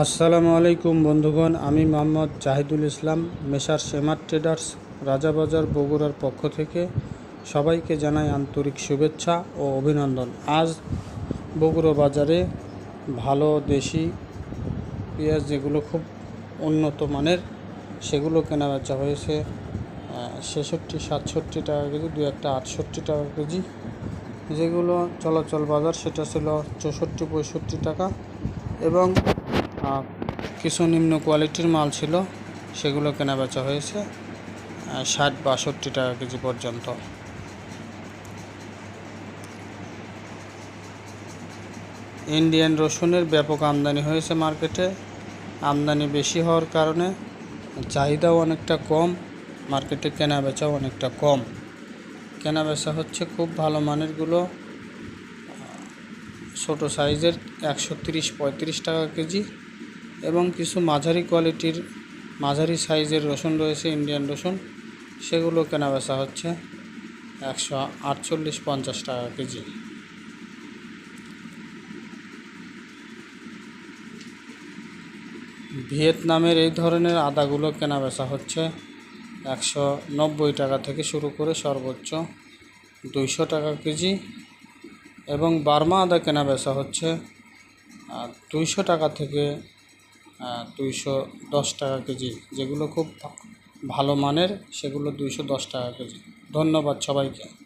আসসালামু আলাইকুম বন্ধুগণ, আমি মোহাম্মদ জাহিদুল ইসলাম, মেসার সেমার ট্রেডার্স, রাজাবাজার বগুড়ার পক্ষ থেকে সবাইকে জানাই আন্তরিক শুভেচ্ছা ও অভিনন্দন। আজ বগুড়া বাজারে ভালো দেশি পেঁয়াজ যেগুলো খুব উন্নত মানের, সেগুলো কেনা বেচা হয়েছে ছেষট্টি, সাতষট্টি টাকা কেজি দু একটা আটষট্টি টাকা কেজি। যেগুলো চলাচল বাজার, সেটা ছিল চৌষট্টি, পঁয়ষট্টি টাকা এবং কিছু নিম্ন কোয়ালিটির মাল ছিল, সেগুলো কেনা বেচা হয়েছে ষাট বাষট্টি টাকা কেজি পর্যন্ত। ইন্ডিয়ান রসুনের ব্যাপক আমদানি হয়েছে মার্কেটে। আমদানি বেশি হওয়ার কারণে চাহিদাও অনেকটা কম, মার্কেটে কেনা বেচাও অনেকটা কম। কেনা বেচা হচ্ছে খুব ভালো মানেরগুলো, ছোটো সাইজের একশো তিরিশ পঁয়ত্রিশ টাকা কেজি এবং কিছু মাঝারি কোয়ালিটির, মাঝারি সাইজের রসুন রয়েছে, ইন্ডিয়ান রসুন। সেগুলো কেনা বেচা হচ্ছে একশো আটচল্লিশ পঞ্চাশ টাকা কেজি। ভিয়েতনামের এই ধরনের আদাগুলো কেনা বেচা হচ্ছে একশো নব্বই টাকা থেকে শুরু করে সর্বোচ্চ দুইশো টাকা কেজি এবং বার্মা আদা কেনা বেচা হচ্ছে দুইশো টাকা থেকে দুইশো দশ টাকা কেজি। যেগুলো খুব ভালো মানের, সেগুলো দুইশো দশ টাকা কেজি। ধন্যবাদ সবাইকে।